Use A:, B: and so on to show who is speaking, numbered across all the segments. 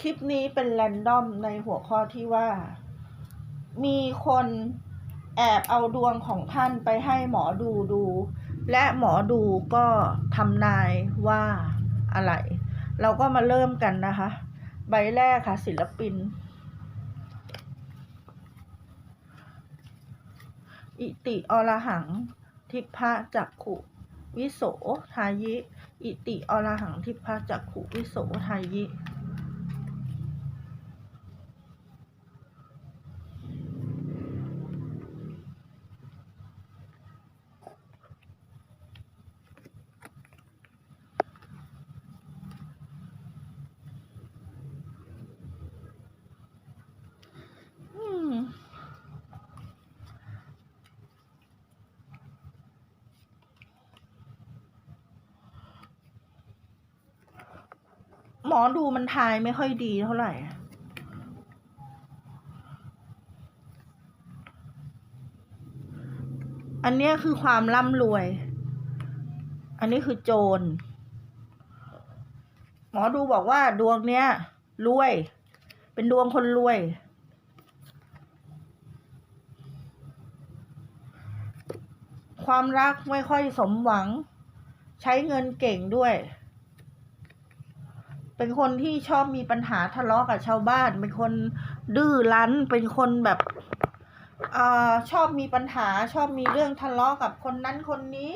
A: คลิปนี้เป็นแรนดอมในหัวข้อที่ว่า มีคนแอบเอาดวงของท่านไปให้หมอดูดู และหมอดูก็ทำนายว่าอะไร เราก็มาเริ่มกันนะคะ ใบแรกค่ะศิลปิน อิติอรหัง ทิพะจักขุวิโสทายิ อิติอรหังทิพะจักขุวิโสทายิ อืม ห มอดูมันทายไม่ค่อยดีเท่าไหร่อันนี้คือความร่ำรวย อันนี้คือโจร หมอดูบอกว่าดวงเนี้ยรวย เป็นดวงคนรวย ความรักไม่ค่อยสมหวัง ใช้เงินเก่งด้วย เป็นคนที่ชอบมีปัญหาทะเลาะกับชาวบ้าน เป็นคนดื้อรั้น เป็นคนแบบอาชอบมีปัญหาชอบมีเรื่องทะเลาะกับคนนั้นคนนี้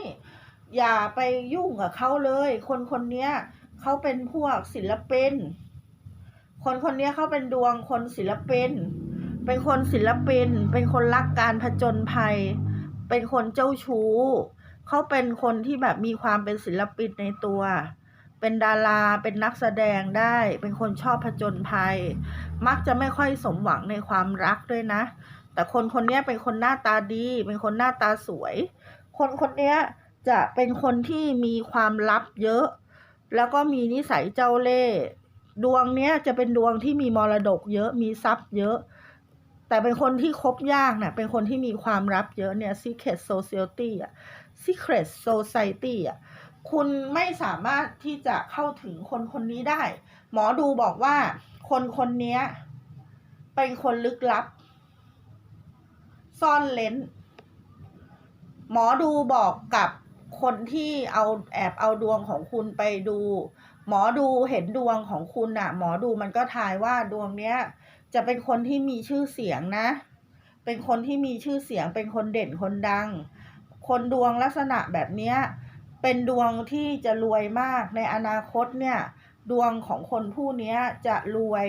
A: อย่าไปยุ่งกับเขาเลย คนคนนี้เขาเป็นพวกศิลปิน คนคนนี้เขาเป็นดวงคนศิลปิน เป็นคนศิลปิน เป็นคนรักการผจญภัย เป็นคนเจ้าชู้เขาเป็นคนที่แบบมีความเป็นศิลปินในตัว เป็นดาราเป็นนักแสดงได้ เป็นคนชอบผจญภัย มักจะไม่ค่อยสมหวังในความรักด้วยนะ แต่คนคนนี้เป็นคนหน้าตาดี เป็นคนหน้าตาสวย คนคนนี้จะเป็นคนที่มีความลับเยอะ แล้วก็มีนิสัยเจ้าเล่ห์ดวงเนี้ยจะเป็นดวงที่มีมรดกเยอะมีทรัพย์เยอะ แต่เป็นคนที่คบยากเนี่ยเป็นคนที่มีความลับเยอะเนี่ย secret society อะ secret society อะ คุณไม่สามารถที่จะเข้าถึงคนคนนี้ได้ หมอดูบอกว่าคนคนนี้เป็นคนลึกลับ ซ่อนเลนหมอดูบอกกับคนที่เอาแอบเอาดวงของคุณไปดู หมอดูเห็นดวงของคุณน่ะ หมอดูมันก็ทายว่าดวงเนี้ย จะเป็นคนที่มีชื่อเสียงนะ เป็นคนที่มีชื่อเสียงเป็นคนเด่นคนดัง คนดวงลักษณะแบบเนี้ย เป็นดวงที่จะรวยมากในอนาคตเนี่ยดวงของคนผู้นี้จะรวย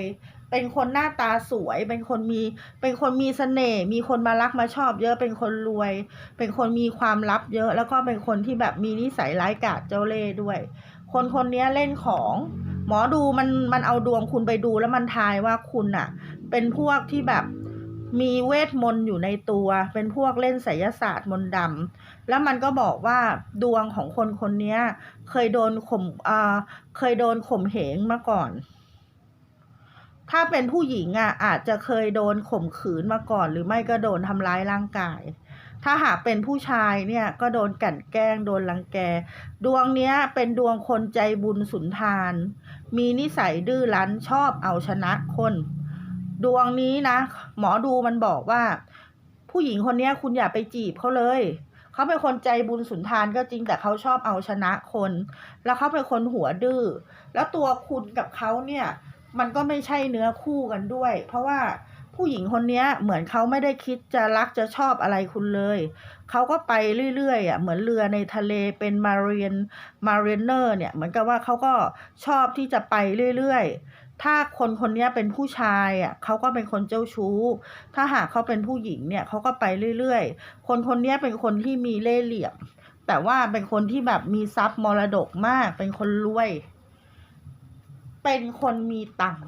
A: เป็นคนหน้าตาสวย เป็นคนมี เป็นคนมีเสน่ห์ มีคนมารักมาชอบ เยอะ เป็นคนรวย เป็นคนมีความลับเยอะ แล้วก็เป็นคนที่แบบมีนิสัยร้ายกาจเจ้าเล่ห์ด้วย คนคนนี้เล่นของ หมอดูมันมันเอาดวงคุณไปดูแล้วมันทายว่าคุณอะเป็นพวกที่แบบ มีเวทมนต์อยู่ในตัว เป็นพวกเล่นไสยศาสตร์มนต์ดำแล้วมันก็บอกว่าดวงของคนคนนี้เคยโดนข่มอ่าเคยโดนข่มเหงมาก่อน ถ้าเป็นผู้หญิงอะอาจจะเคยโดนข่มขืนมาก่อน หรือไม่ก็โดนทำร้ายร่างกาย ถ้าหากเป็นผู้ชายเนี่ยก็โดนกั่นแกล้งโดนรังแก ดวงเนี้ยเป็นดวงคนใจบุญสุนทาน มีนิสัยดื้อรั้นชอบเอาชนะคน ดวงนี้นะ หมอดูมันบอกว่า ผู้หญิงคนเนี้ยคุณอย่าไปจีบเขาเลยเขาเป็นคนใจบุญสุนทานก็จริงแต่เขาชอบเอาชนะคน แล้วเขาเป็นคนหัวดื้อแล้วตัวคุณกับเขาเนี่ย มันก็ไม่ใช่เนื้อคู่กันด้วย เพราะว่า ผู้หญิงคนเนี้ย เหมือนเขาไม่ได้คิดจะรักจะชอบอะไรคุณเลย เขาก็ไปเรื่อยๆอะเหมือนเรือในทะเลเป็นมาเรียนมาเรียนเนอร์เนี่ย เหมือนกับว่าเขาก็ชอบที่จะไปเรื่อยๆ ถ้าคนคนนี้เป็นผู้ชายอะเขาก็เป็นคนเจ้าชู้ ถ้าหากเขาเป็นผู้หญิงเนี่ยเขาก็ไปเรื่อยๆ คนคนนี้เป็นคนที่มีเล่ห์เหลี่ยม แต่ว่าเป็นคนที่แบบมีทรัพย์มรดกมาก เป็นคนรวย เป็นคนมีตังค์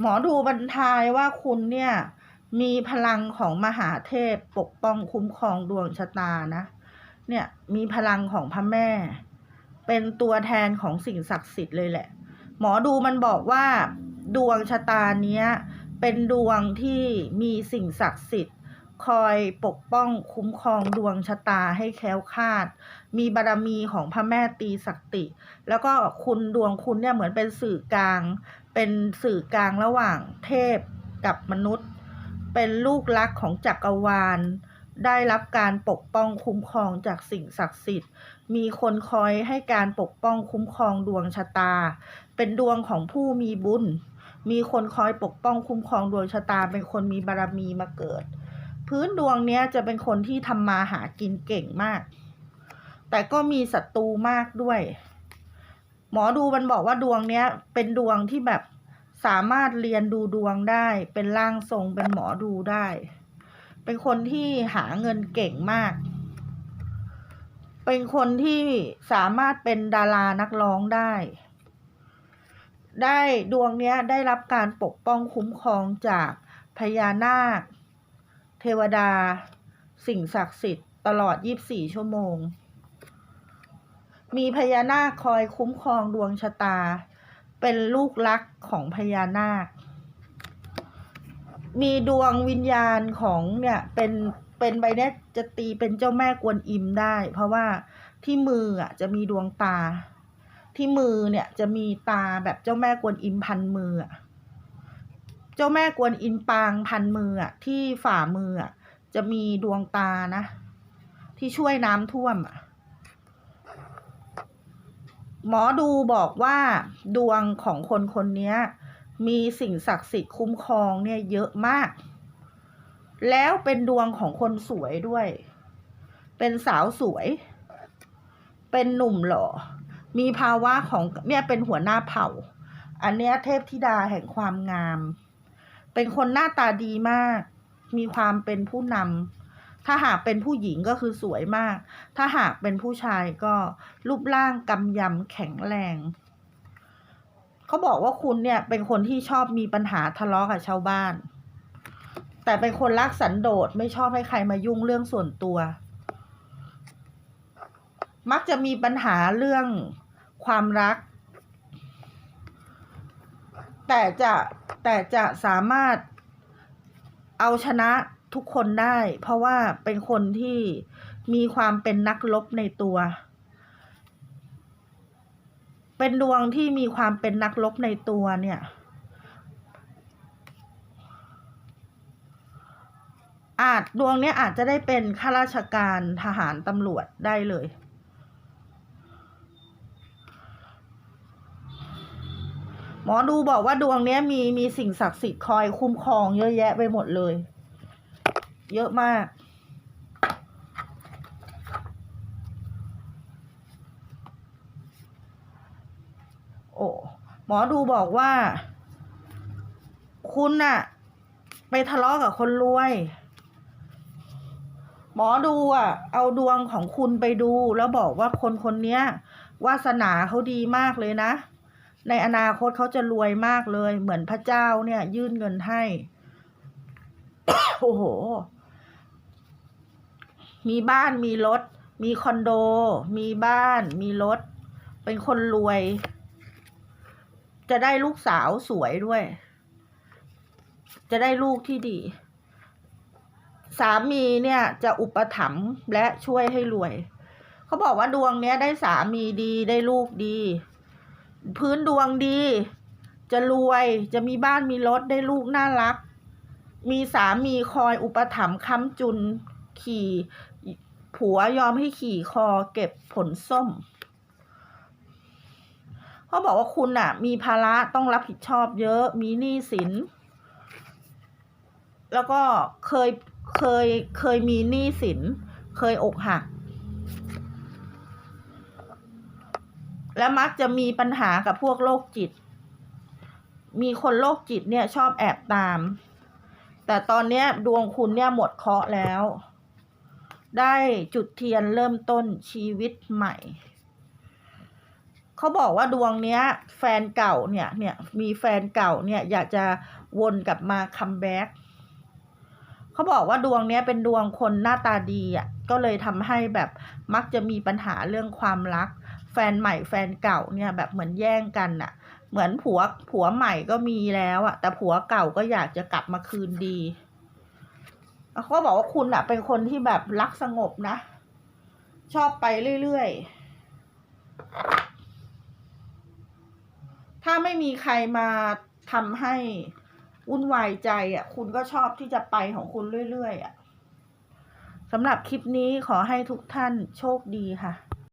A: หมอดูบรรทายว่าคุณเนี่ย มีพลังของมหาเทพปกป้องคุ้มครองดวงชะตานะ เนี่ยมีพลังของพระแม่ เป็นตัวแทนของสิ่งศักดิ์สิทธิ์เลยแหละ หมอดูมันบอกว่า ดวงชะตาเนี้ย เป็นดวงที่มีสิ่งศักดิ์สิทธิ์ คอยปกป้องคุ้มครองดวงชะตาให้แคล้วคลาด มีบารมีของพระแม่ตรีศักติ แล้วก็คุณดวงคุณเนี่ยเหมือนเป็นสื่อกลาง เป็นสื่อกลางระหว่างเทพกับมนุษย์ เป็นลูกรักของจักรวาล ได้รับการปกป้องคุ้มครองจากสิ่งศักดิ์สิทธิ์ มีคนคอยให้การปกป้องคุ้มครองดวงชะตา เป็นดวงของผู้มีบุญ มีคนคอยปกป้องคุ้มครองดวงชะตา เป็นคนมีบารมีมาเกิด พื้นดวงเนี้ยจะเป็นคนที่ทำมาหากินเก่งมาก แต่ก็มีศัตรูมากด้วย หมอดูมันบอกว่าดวงเนี้ย เป็นดวงที่แบบสามารถเรียนดูดวงได้ เป็นร่างทรงเป็นหมอดูได้ เป็นคนที่หาเงินเก่งมาก เป็นคนที่สามารถเป็นดารานักร้องได้ ได้ดวงเนี้ยได้รับการปกป้องคุ้มครองจากพญานาค เทวดา สิ่งศักดิ์สิทธิ์ตลอด 24 ชั่วโมง มีพญานาคคอยคุ้มครองดวงชะตา เป็นลูกรักของพญานาค มีดวงวิญญาณของเนี่ยเป็นเป็นใบเนี้ยจะตีเป็นเจ้าแม่กวนอิมได้ เพราะว่าที่มืออะจะมีดวงตา ที่มือเนี่ยจะมีตาแบบเจ้าแม่กวนอิมพันมืออะ เจ้าแม่กวนอิมปางพันมืออะที่ฝ่ามืออะจะมีดวงตานะ ที่ช่วยน้ำท่วมอะหมอดูบอกว่าดวงของคนคนนี้มีสิ่งศักดิ์สิทธิ์คุ้มครองเนี่ยเยอะมาก แล้วเป็นดวงของคนสวยด้วย เป็นสาวสวย เป็นหนุ่มหล่อ มีภาวะของเนี่ยเป็นหัวหน้าเผ่า อันเนี้ยเทพธิดาแห่งความงาม เป็นคนหน้าตาดีมาก มีความเป็นผู้นำถ้าหากเป็นผู้หญิงก็คือสวยมาก ถ้าหากเป็นผู้ชายก็รูปร่างกำยำแข็งแรงเขาบอกว่าคุณเนี่ยเป็นคนที่ชอบมีปัญหาทะเลาะกับชาวบ้าน แต่เป็นคนรักสันโดษไม่ชอบให้ใครมายุ่งเรื่องส่วนตัว มักจะมีปัญหาเรื่องความรัก แต่จะ แต่จะสามารถเอาชนะทุกคนได้ เพราะว่าเป็นคนที่มีความเป็นนักรบในตัว เป็นดวงที่มีความเป็นนักรบในตัวเนี่ย อาจดวงเนี้ยอาจจะได้เป็นข้าราชการทหารตำรวจได้เลย มอดูบอกว่าดวงเนี้ยมีมีสิ่งศักดิ์สิทธิ์คอยคุ้มครองเยอะแยะไปหมดเลย เยอะมากโอ้หมอดูบอกว่า คุณน่ะ ไปทะเลาะกับคนรวย หมอดูอะ เอาดวงของคุณไปดูแล้วบอกว่าคนคนนี้วาสนาเขาดีมากเลยนะ ในอนาคตเขาจะรวยมากเลย เหมือนพระเจ้าเนี่ย ยื่นเงินให้ โอ้โห มีบ้านมีรถ มีคอนโด มีบ้าน มีรถ เป็นคนรวย จะได้ลูกสาวสวยด้วย จะได้ลูกที่ดี สามีเนี่ยจะอุปถัมภ์และช่วยให้รวย เขาบอกว่าดวงเนี้ยได้สามีดีได้ลูกดี พื้นดวงดี จะรวยจะมีบ้านมีรถได้ลูกน่ารัก มีสามีคอยอุปถัมภ์ค้ำจุนขี่ ผัวยอมให้ขี่คอเก็บผลส้มเขาบอกว่าคุณอะมีภาระต้องรับผิดชอบเยอะมีหนี้สิน แล้วก็เคยเคยเคยมีหนี้สิน เคยอกหัก และมักจะมีปัญหากับพวกโรคจิต มีคนโรคจิตเนี่ยชอบแอบตาม แต่ตอนนี้ดวงคุณเนี่ยหมดเคราะห์แล้ว ได้จุดเทียนเริ่มต้นชีวิตใหม่เขาบอกว่าดวงเนี้ย แฟนเก่าเนี่ยเนี่ยมีแฟนเก่าเนี่ยอยากจะวนกลับมาคัมแบ็กเขาบอกว่าดวงเนี้ยเป็นดวงคนหน้าตาดีอะก็เลยทำให้แบบมักจะมีปัญหาเรื่องความรัก ฟนใหม่แฟนเก่าเนี่ยแบบเหมือนแย่งกันอะเหมือนผัวผัวใหม่ก็มีแล้วอะแต่ผัวเก่าก็อยากจะกลับมาคืนดีเขาบอกว่าคุณอะเป็นคนที่แบบรักสงบนะ ชอบไปเรื่อยๆ ถ้าไม่มีใครมาทำให้วุ่นวายใจอะคุณก็ชอบที่จะไปของคุณเรื่อยๆอะสำหรับคลิปนี้ขอให้ทุกท่านโชคดีค่ะ